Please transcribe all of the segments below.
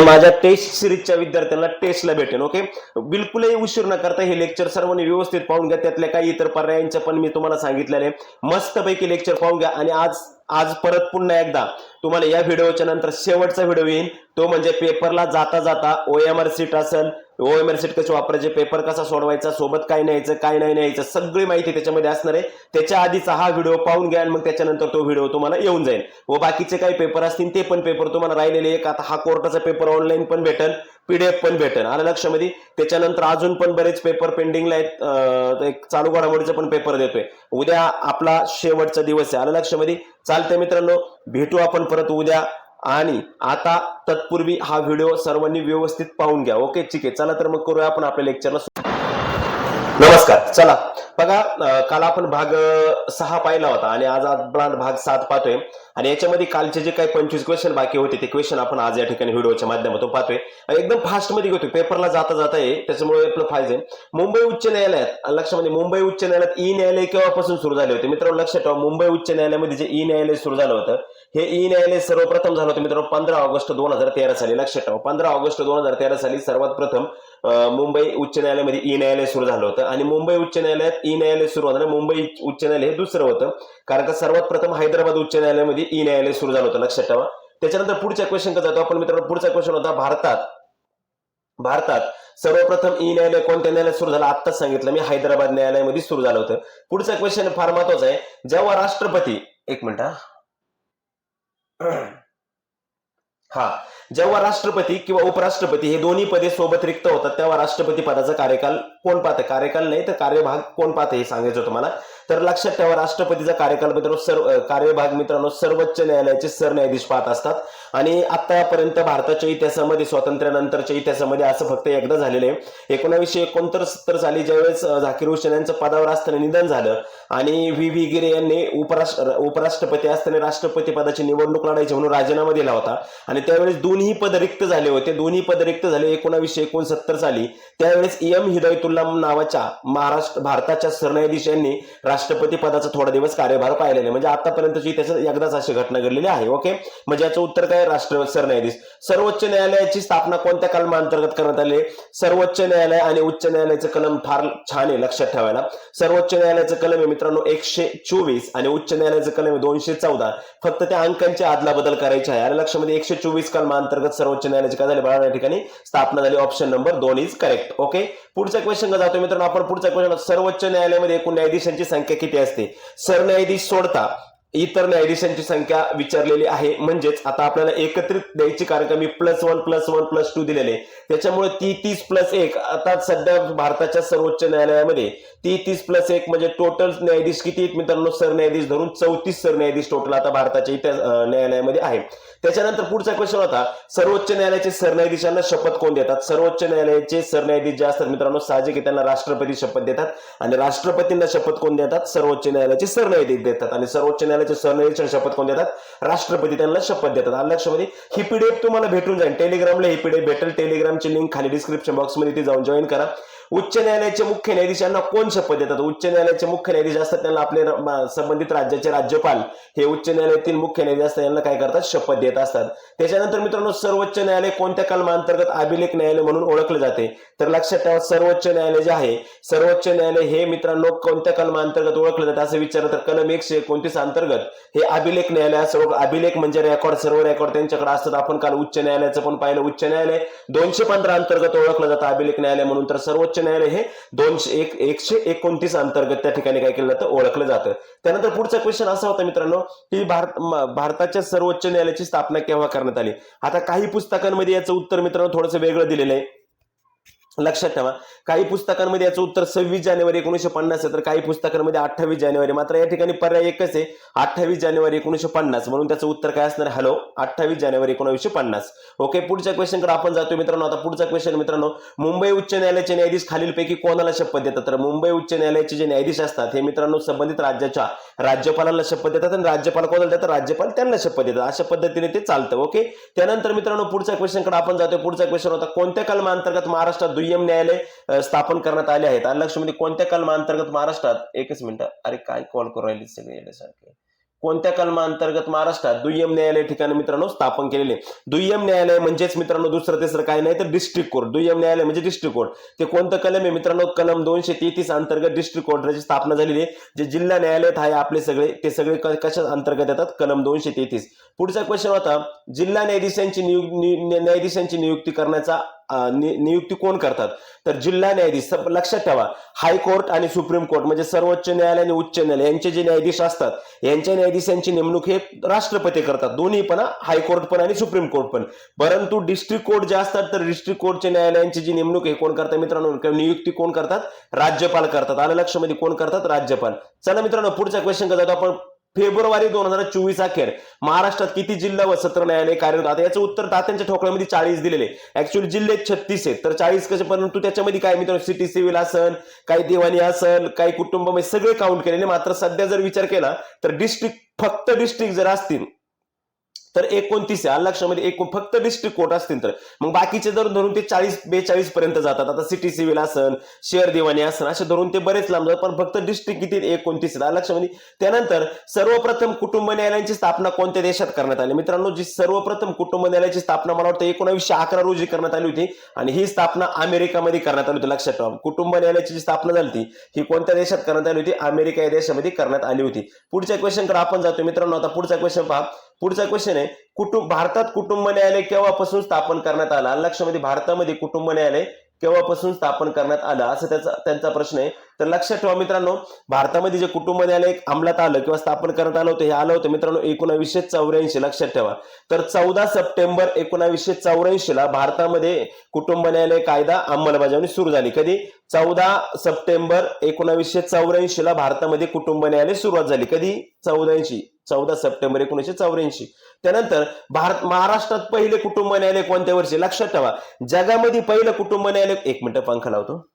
हे माझ्या टेस्ट सिरीजच्या विद्यार्थ्यांना टेस्टला भेटेल ओके बिलकुलही उशीर न करता हे लेक्चर सर्वांनी व्यवस्थित पाहून घ्या. त्यातल्या काही इतर पर्यायांच्या पण मी तुम्हाला सांगितलेलं आहे. मस्तपैकी लेक्चर पाहून घ्या. आणि आज आज परत पुन्हा एकदा तुम्हाला या व्हिडिओच्या नंतर शेवटचा व्हिडिओ येईल तो म्हणजे पेपरला जाता जाता ओ एम आर सीट असेल ओ एम आर कसे वापरायचे पेपर कसा सोडवायचा सोबत काय न्यायचं काय नाही न्यायचं सगळी माहिती त्याच्यामध्ये असणार आहे. त्याच्या आधीचा हा व्हिडिओ पाहून घ्या आणि मग त्याच्यानंतर तो व्हिडिओ तुम्हाला येऊन जाईल. व बाकीचे काही पेपर असतील ते पण पेपर तुम्हाला राहिलेले एक आता हा कोर्टाचा पेपर ऑनलाईन पण भेटेल पीडीएफ पण भेटेल. आलं लक्षामध्ये? त्याच्यानंतर अजून पण बरेच पेपर पेंडिंगला आहेत. एक चालू घडामोडीचा पण पेपर देतोय. उद्या आपला शेवटचा दिवस आहे. आलं लक्षामध्ये? चालतंय मित्रांनो. भेटू आपण परत उद्या. आणि आता तत्पूर्वी हा व्हिडिओ सर्वांनी व्यवस्थित पाहून घ्या. ओके ठीक आहे. चला तर मग करूया आपण आपल्या लेक्चरला नमस्कार. चला. बघा काल आपण भाग सहा पाहिला होता आणि आज आपण भाग सात पाहतोय. आणि याच्यामध्ये कालचे जे काही पंचवीस क्वेश्चन बाकी होते ते क्वेश्चन आपण आज या ठिकाणी व्हिडिओच्या माध्यमातून पाहतोय. आणि एकदम फास्टमध्ये घेतोय. पेपरला जाता जाता आहे त्याच्यामुळे आपलं फायदे मुंबई उच्च न्यायालयात लक्षामध्ये म्हणजे मुंबई उच्च न्यायालयात ई न्यायालय केव्हापासून सुरू झाले होते? मित्रांनो लक्षात ठेवा मुंबई उच्च न्यायालयामध्ये जे ई न्यायालय सुरू झालं होतं हे ई न्यायालय सर्वप्रथम झालं होतं मित्रांनो पंधरा ऑगस्ट दोन हजार तेरा साली. लक्षात ठेवा पंधरा ऑगस्ट दोन हजार तेरा साली सर्वात प्रथम मुंबई उच्च न्यायालयामध्ये ई न्यायालय सुरू झालं होतं. आणि मुंबई उच्च न्यायालयात ई न्यायालय सुरू झालं मुंबई उच्च न्यायालय हे दुसरं होतं कारण का सर्वात प्रथम हैदराबाद उच्च न्यायालयामध्ये ई न्यायालय सुरू झालं होतं लक्षात ठेवा. त्याच्यानंतर पुढच्या क्वेश्चन का जातो आपण मित्रांनो पुढचा क्वेश्चन होता भारतात. भारतात सर्वप्रथम ई न्यायालय कोणत्या न्यायालयात सुरू झालं? आत्ताच सांगितलं मी हैदराबाद न्यायालयामध्ये सुरू झालं होतं. पुढचा क्वेश्चन फार महत्त्वाचा आहे. जेव्हा राष्ट्रपती एक मिनिट हा. जेव्हा राष्ट्रपती किंवा उपराष्ट्रपती हे दोन्ही पदे सोबत रिक्त होतात तेव्हा राष्ट्रपती पदाचा कार्यकाल कोण पाहतं? कार्यकाल नाही तर कार्यभाग कोण पाहतं हे सांगायचं होतं मला तर लक्षात ठेवा राष्ट्रपतीचा कार्यकाल मित्रांनो सर्व कार्यभाग मित्रांनो सर्वोच्च न्यायालयाचे सरन्यायाधीश पाहत असतात. आणि आतापर्यंत भारताच्या इतिहासामध्ये स्वातंत्र्यानंतरच्या इतिहासामध्ये असं फक्त एकदा झालेलं आहे. एकोणावीसशे एकोणसत्तर साली ज्यावेळेस झाकीर हुसेन यांचं पदावर असताना निधन झालं आणि व्ही व्ही गिरे यांनी उपराष्ट्र उपराष्ट्रपती असताना राष्ट्रपती पदाची निवडणूक लढायची म्हणून राजीनामा दिला होता. आणि त्यावेळेस दोन्ही पद रिक्त झाले होते. दोन्ही पद रिक्त झाले. एकोणावीसशे एकोणसत्तर साली. त्यावेळेस एम हिदायतुल्ला नावाच्या महाराष्ट्र भारताच्या सरन्यायाधीश यांनी राष्ट्रपती पदाचा थोडा दिवस कार्यभार पाहिलेला आहे. म्हणजे आतापर्यंतची त्याच्या एकदाच अशी घटना घडलेली आहे. ओके? म्हणजे याचं उत्तर काय? राष्ट्र सरन्यायाधीश. सर्वोच्च न्यायालयाची स्थापना कोणत्या कलमांतर्गत करण्यात आली? सर्वोच्च न्यायालय आणि उच्च न्यायालयाचं कलम फार छान आहे लक्षात ठेवायला. सर्वोच्च न्यायालयाचं कलम मित्रांनो एकशे चोवीस आणि उच्च न्यायालयाचं कलम दोनशे चौदा. फक्त त्या अंकांची आदला बदल करायची आहे. आणि लक्षामध्ये एकशे चोवीस कलमांतर्गत सर्वोच्च न्यायालयाची काय झाली? बाळा या ठिकाणी स्थापना झाली. ऑप्शन नंबर दोन इज करेक्ट ओके पुढचा क्वेश्चन जातो मित्रांनो. आपण पुढचा क्वेश्चन सर्वोच्च न्यायालयामध्ये एकूण न्यायाधीशांची संख्या किती असते? सरन्यायाधीश सोडता. इतर न्यायाधीशांची संख्या विचारलेली आहे. म्हणजेच आता आपल्याला एकत्रित द्यायची कारण का? मी plus one plus one plus two दिलेले. त्याच्यामुळे ती तीस प्लस एक आता सध्या भारताच्या सर्वोच्च न्यायालयामध्ये ती तीस प्लस एक म्हणजे टोटल न्यायाधीश किती आहेत मित्रांनो? सरन्यायाधीश धरून चौतीस सरन्यायाधीश टोटल आता भारताच्या इतिहास न्यायालयामध्ये आहे. त्याच्यानंतर पुढचा क्वेश्चन होता सर्वोच्च न्यायालयाचे सरन्यायाधीशांना शपथ कोण देतात? सर्वोच्च न्यायालयाचे सरन्यायाधीश जे असतात मित्रांनो साहजिक त्यांना राष्ट्रपती शपथ देतात. आणि राष्ट्रपतींना शपथ कोण देतात? सर्वोच्च न्यायालयाचे सरन्यायाधीश देतात. आणि सर्वोच्च न्यायालय न्यायालयाचे सरन्यायाधीश शपथ कोण देतात? राष्ट्रपती त्यांना शपथ देतात. आणि लक्षामध्ये ही पीडीएफ तुम्हाला भेटून जाईल. टेलिग्रामला ही पीडीएफ भेटेल. टेलिग्रामची लिंक खाली डिस्क्रिप्शन बॉक्समध्ये ती जाऊन जॉईन करा. उच्च न्यायालयाचे मुख्य न्यायाधीशांना कोण शपथ देतात? उच्च न्यायालयाचे मुख्य न्यायाधीश असतात त्यांना आपले संबंधित राज्याचे राज्यपाल हे उच्च न्यायालयातील मुख्य न्यायाधीश असतात यांना काय करतात? शपथ देत असतात. त्याच्यानंतर मित्रांनो सर्वोच्च न्यायालय कोणत्या कलमांतर्गत अभिलेख न्यायालय म्हणून ओळखले जाते? तर लक्षात ठेवा सर्वोच्च न्यायालय जे आहे सर्वोच्च न्यायालय हे मित्रांनो कोणत्या कलमांतर्गत ओळखलं जातं? असं विचारलं तर कलम एकशे एकोणतीस अंतर्गत हे अभिलेख न्यायालय असं अभिलेख म्हणजे रेकॉर्ड सर्व रेकॉर्ड त्यांच्याकडे असतात. आपण काल उच्च न्यायालयाचं पण पाहिलं. उच्च न्यायालय दोनशे पंधरा अंतर्गत ओळखलं जातं अभिलेख न्यायालय म्हणून. तर सर्वोच्च न्यायालय हे दोनशे एक एकशे एकोणतीस अंतर्गत त्या ठिकाणी काय केलं जातं? ओळखलं जातं. त्यानंतर पुढचा क्वेश्चन असा होता मित्रांनो की भारत भारताच्या सर्वोच्च न्यायालयाची स्थापना केव्हा करण्यात आली? आता काही पुस्तकांमध्ये याचं उत्तर मित्रांनो थोडंसं वेगळं दिलेलं आहे. लक्षात ठेवा. काही पुस्तकांमध्ये याचं उत्तर सव्वीस जानेवारी एकोणीशे पन्नास आहे तर काही पुस्तकांमध्ये अठ्ठावीस जानेवारी. मात्र या ठिकाणी पर्याय एकच आहे. अठ्ठावीस जानेवारी एकोणीशे पन्नास. म्हणून त्याचं उत्तर काय असणार? हॅलो अठ्ठावीस जानेवारी एकोणीसशे पन्नास. ओके पुढच्या क्वेश्चनकडे आपण जातो मित्रांनो. आता पुढचा क्वेश्चन मित्रांनो मुंबई उच्च न्यायालयाचे न्यायाधीश खालीलपैकी कोणाला शपथ देतात? तर मुंबई उच्च न्यायालयाचे जे न्यायाधीश असतात हे मित्रांनो संबंधित राज्याच्या राज्यपालांना शपथ देतात आणि राज्यपाल कोणाला देतात? राज्यपाल त्यांना शपथ देतात. अशा पद्धतीने ते चालतं. ओके त्यानंतर मित्रांनो पुढच्या क्वेश्चनकडे आपण जातो पुढचा क्वेश्चन होता कोणत्या कलमाअंतर्गत महाराष्ट्रात दुय्यम न्यायालय स्थापन करण्यात आले आहेत. आणि लक्षमध्ये म्हणजे कोणत्या कलमांतर्गत महाराष्ट्रात? एकच मिनिट. अरे काय कॉल करू राहिले सगळे याच्यासारखे. कोणत्या कलमांतर्गत महाराष्ट्रात दुय्यम न्यायालय ठिकाणी मित्रांनो स्थापन केलेले? दुय्यम न्यायालय म्हणजेच मित्रांनो दुसरं तिसरं काही नाही तर डिस्ट्रिक्ट कोर्ट दुय्यम न्यायालय म्हणजे डिस्ट्रिक्ट कोर्ट ते कोणतं कलम आहे मित्रांनो? कलम दोनशे तेहतीस अंतर्गत डिस्ट्रिक्ट कोर्टाची स्थापना झालेली आहे. जे जिल्हा न्यायालयात आहे आपले सगळे ते सगळे कशा अंतर्गत येतात? कलम दोनशे तेहतीस. पुढचा क्वेश्चन होता जिल्हा न्यायाधीशांची न्यायाधीशांची नियुक्ती करण्याचा नियुक्ती कोण करतात? तर जिल्हा न्यायाधीश लक्षात ठेवा हायकोर्ट आणि सुप्रीम कोर्ट म्हणजे सर्वोच्च न्यायालय आणि उच्च न्यायालय यांचे जे न्यायाधीश असतात यांच्या न्यायाधीशांची नेमणूक हे राष्ट्रपती करतात. दोन्ही पण हायकोर्ट पण आणि सुप्रीम कोर्ट पण. परंतु डिस्ट्रिक्ट कोर्ट जे असतात तर डिस्ट्रिक्ट कोर्टच्या न्यायालयांची जी नेमणूक हे कोण करतात मित्रांनो? किंवा नियुक्ती कोण करतात? राज्यपाल करतात. आलं लक्षामध्ये कोण करतात? राज्यपाल. चला मित्रांनो पुढचा क्वेश्चन जातो. आपण फेब्रुवारी दोन हजार चोवीस अखेर महाराष्ट्रात किती जिल्हा व सत्र न्यायालय कार्यरत आता याचं उत्तर तात्यांच्या ठोकळ्यामध्ये चाळीस दिलेले ऍक्च्युअली जिल्हे छत्तीस आहेत. तर चाळीस कसे? परंतु त्याच्यामध्ये काय मित्रांनो? सिटी सिव्हिल असन काही दिवाणी असल काही कुटुंब म्हणजे सगळे काउंट केलेले. मात्र सध्या जर विचार केला तर डिस्ट्रिक्ट फक्त डिस्ट्रिक्ट जर असतील तर एकोणतीस आहे. लक्षामध्ये एकूण फक्त डिस्ट्रिक्ट कोर्ट असतील तर. मग बाकीचे जर धरून ते चाळीस बेचाळीस पर्यंत जातात. आता सिटी सिव्हिल असन शेअर दिवाणी असन असे धरून ते बरेच लांब जातात. पण फक्त डिस्ट्रिक्ट किती एकोणतीस आहे लक्षामध्ये त्यानंतर सर्वप्रथम कुटुंब न्यायालयाची स्थापना कोणत्या देशात करण्यात आली? मित्रांनो जी सर्वप्रथम कुटुंब न्यायालयाची स्थापना मला वाटतं एकोणावीसशे अकरा रोजी करण्यात आली होती. आणि ही स्थापना अमेरिकामध्ये करण्यात आली होती. लक्षात ठेवा. कुटुंब न्यायालयाची जी स्थापना झाली होती ही कोणत्या देशात करण्यात आली होती? अमेरिका या देशामध्ये करण्यात आली होती. पुढच्या क्वेश्चनकडे आपण जातो मित्रांनो. आता पुढचा क्वेश्चन पहा. पुढचा क्वेश्चन आहे कुटुंब भारतात कुटुंब न्यायालय केव्हापासून स्थापन करण्यात आला? लक्षामध्ये भारतामध्ये कुटुंब न्यायालय केव्हापासून स्थापन करण्यात आलं? असं त्याचा त्यांचा प्रश्न आहे. तर लक्षात ठेवा मित्रांनो भारतामध्ये जे कुटुंब न्यायालय अंमलात आलं किंवा स्थापन करण्यात आलं होतं हे आलं होतं मित्रांनो एकोणावीसशे चौऱ्याऐंशी. लक्षात ठेवा. तर चौदा सप्टेंबर एकोणावीसशे चौऱ्याऐंशी ला भारतामध्ये कुटुंब न्यायालय कायदा अंमलबजावणी सुरू झाली. कधी? चौदा सप्टेंबर एकोणावीसशे चौऱ्याऐंशी ला भारतामध्ये कुटुंब न्यायालय सुरुवात झाली. कधी? चौदाऐंशी चौदा सप्टेंबर एकोणीसशे चौऱ्याऐंशी. त्यानंतर भारत महाराष्ट्रात पहिले कुटुंब न्यायालय कोणत्या वर्षी? लक्षात ठेवा. जगामध्ये पहिलं कुटुंब न्यायालय एक मिनिट पंखा लावतो.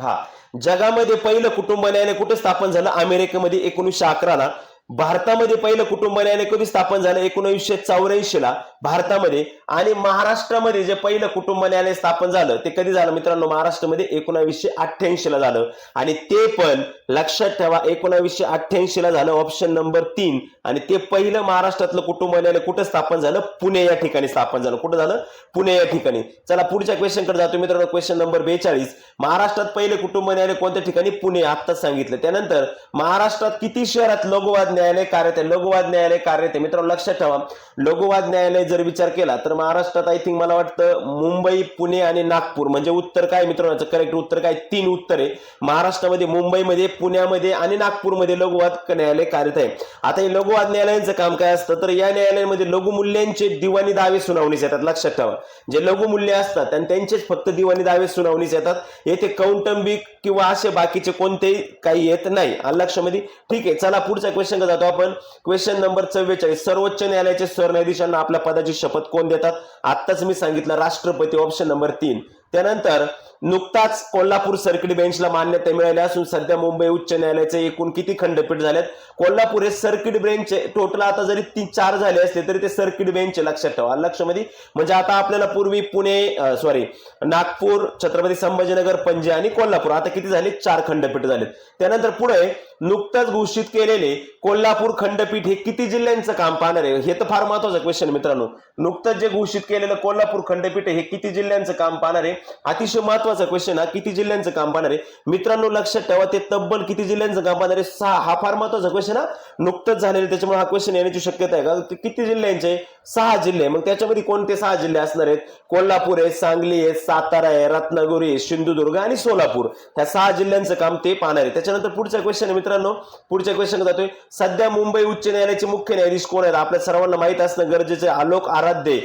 हा. जगामध्ये पहिलं कुटुंब न्यायालय कुठे स्थापन झालं? अमेरिकेमध्ये एकोणीसशे अकराला. भारतामध्ये पहिलं कुटुंब न्यायालय कधी स्थापन झालं? एकोणीसशे चौऱ्याऐंशी ला भारतामध्ये आणि महाराष्ट्रामध्ये जे पहिलं कुटुंब न्यायालय स्थापन झालं ते कधी झालं मित्रांनो? महाराष्ट्रामध्ये एकोणावीसशे अठ्ठ्याऐंशी ला झालं. आणि ते पण लक्षात ठेवा एकोणावीसशे अठ्ठ्याऐंशी ला झालं ऑप्शन नंबर तीन. आणि ते पहिलं महाराष्ट्रातलं कुटुंब न्यायालय कुठं स्थापन झालं? पुणे या ठिकाणी स्थापन झालं. कुठं झालं? पुणे या ठिकाणी. चला पुढच्या क्वेश्चनकडे जातो मित्रांनो. क्वेश्चन नंबर बेचाळीस. महाराष्ट्रात पहिले कुटुंब न्यायालय कोणत्या ठिकाणी? पुणे आत्ताच सांगितलं. त्यानंतर महाराष्ट्रात किती शहरात लघुवाद न्यायालय कार्यरत आहे लघुवाद न्यायालय कार्यरत आहे मित्रांनो लक्षात ठेवा. लघुवाद न्यायालय जर विचार केला तर महाराष्ट्रात आय थिंक मला वाटतं मुंबई पुणे आणि नागपूर म्हणजे उत्तर काय मित्रांनो? करेक्ट उत्तर काय? तीन उत्तर आहे. महाराष्ट्रामध्ये मुंबईमध्ये पुण्यामध्ये आणि नागपूरमध्ये लघुवाद न्यायालय कार्यरत आहे आता हे लघुवाद न्यायालयांचं काम काय असतं? तर या न्यायालयामध्ये लघुमूल्यांचे दिवाणी दावे सुनावणीस येतात. लक्षात ठेवा. जे लघुमूल्य असतात आणि त्यांचेच फक्त दिवाणी दावे सुनावणीस येतात. येथे कौटुंबिक किंवा असे बाकीचे कोणतेही काही येत नाही. लक्षामध्ये ठीक आहे चला पुढच्या क्वेश्चन जातो आपण. क्वेश्चन नंबर चव्वेचाळीस. सर्वोच्च न्यायालयाचे सरन्यायाधीशांना आपल्या पदाची शपथ कोण देतात? आत्ताच मी सांगितलं राष्ट्रपती. ऑप्शन नंबर तीन. त्यानंतर नुकताच कोल्हापूर सर्किट बेंचला मान्यता मिळाली असून सध्या मुंबई उच्च न्यायालयाचे एकूण किती खंडपीठ झालेत? कोल्हापूर हे सर्किट बेंच टोटल आता जरी तीन चार झाले असले तरी ते सर्किट बेंच लक्षात ठेवा. लक्षमध्ये म्हणजे आता आपल्याला पूर्वी पुणे सॉरी नागपूर छत्रपती संभाजीनगर पणजी आणि कोल्हापूर आता किती झाले? चार खंडपीठ झालेत. त्यानंतर पुढे नुकतंच घोषित केलेले कोल्हापूर खंडपीठ हे किती जिल्ह्यांचं काम पाहणार आहे? हे तर फार महत्वाचं क्वेश्चन मित्रांनो. नुकतंच जे घोषित केलेलं कोल्हापूर खंडपीठ हे किती जिल्ह्यांचं काम पाहणार आहे? अतिशय महत्त्वाचा क्वेश्चन हा किती जिल्ह्यांचं काम पाहणार आहे? मित्रांनो लक्षात ठेवा ते तब्बल किती जिल्ह्यांचं काम पाहणार आहे? सहा. हा फार महत्त्वाचा क्वेश्चन हा. नुकतंच झालेला त्याच्यामुळे हा क्वेश्चन येण्याची शक्यता आहे. का किती जिल्ह्यांचे सहा जिल्हे मग त्याच्यामध्ये कोणते सहा जिल्हे असणार आहेत? कोल्हापूर आहे सांगली आहे सातारा आहे रत्नागिरी आहे सिंधुदुर्ग आणि सोलापूर. ह्या सहा जिल्ह्यांचं काम ते पाहणार आहे. त्याच्यानंतर पुढचा क्वेश्चन आहे मित्रांनो. पुढच्या क्वेश्चन जातोय. सध्या मुंबई उच्च न्यायालयाचे मुख्य न्यायाधीश कोण आहेत? आपल्या सर्वांना माहीत असणं गरजेचे आलोक आराध्य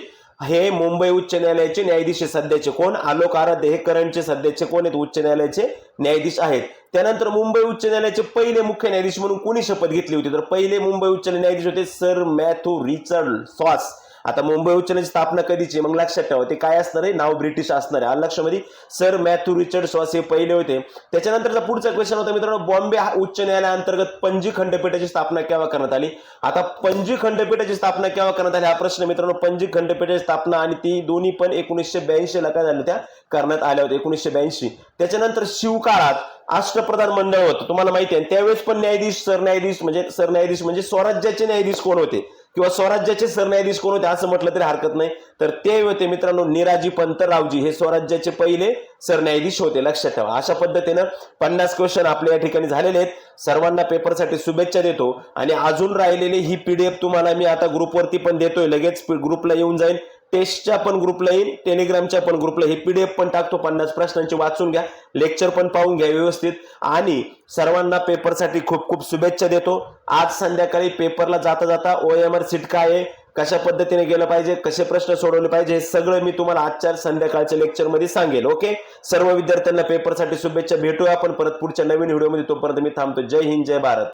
हे मुंबई उच्च न्यायालयाचे न्यायाधीश सध्याचे. कोण? आलोक आराध्य. हे करंटचे सध्याचे कोण आहेत? उच्च न्यायालयाचे न्यायाधीश आहेत. त्यानंतर मुंबई उच्च न्यायालयाचे पहिले मुख्य न्यायाधीश म्हणून कोणी शपथ घेतली होती? तर पहिले मुंबई उच्च न्यायाधीश होते सर मॅथ्यू रिचर्ड सॉस. आता मुंबई उच्च न्यायालयाची स्थापना कधीची मग लक्षात ठेवा ते काय असणार आहे? नाव ब्रिटिश असणार आहे. लक्षामध्ये सर मॅथ्यू रिचर्ड श्वास हे पहिले होते. त्याच्यानंतरचा पुढचा क्वेश्चन होता मित्रांनो बॉम्बे उच्च न्यायालयाअंतर्गत पणजी खंडपीठाची स्थापना केव्हा करण्यात आली? आता पणजी खंडपीठाची स्थापना केव्हा करण्यात आली? हा प्रश्न मित्रांनो पणजी खंडपीठाची स्थापना आणि ती दोन्ही पण एकोणीसशे ब्याऐंशी ला काय झालं त्या करण्यात आल्या होत्या एकोणीसशे ब्याऐंशी. त्याच्यानंतर शिवकाळात अष्टप्रधान मंडळ होतं. तुम्हाला माहिती आहे त्यावेळेस पण न्यायाधीश सरन्यायाधीश म्हणजे सरन्यायाधीश म्हणजे स्वराज्याचे न्यायाधीश कोण होते? किंवा स्वराज्याचे सरन्यायाधीश कोण होते असं म्हटलं तरी हरकत नाही. तर ते होते मित्रांनो निराजी पंतरावजी. हे स्वराज्याचे पहिले सरन्यायाधीश होते. लक्षात ठेवा. अशा पद्धतीनं पन्नास क्वेश्चन आपल्या या ठिकाणी झालेले आहेत. सर्वांना पेपरसाठी शुभेच्छा देतो. आणि अजून राहिलेली ही पीडीएफ तुम्हाला मी आता ग्रुपवरती पण देतोय. लगेच ग्रुपला येऊन जाईल. टेस्टच्या पण ग्रुपला येईल टेलिग्रामच्या पण ग्रुपला हे पीडीएफ पण टाकतो पन्नास प्रश्नांची वाचून घ्या. लेक्चर पण पाहून घ्या व्यवस्थित. आणि सर्वांना पेपरसाठी खूप खूप शुभेच्छा देतो. आज संध्याकाळी पेपरला जाता जाता ओ एम आर सीट काय आहे कशा पद्धतीने गेलं पाहिजे कसे प्रश्न सोडवले पाहिजे हे सगळं मी तुम्हाला आजच्या संध्याकाळच्या लेक्चरमध्ये सांगेल ओके? सर्व विद्यार्थ्यांना पेपरसाठी शुभेच्छा भेटूया आपण परत पुढच्या नवीन व्हिडिओमध्ये तोपर्यंत मी थांबतो. जय हिंद जय भारत.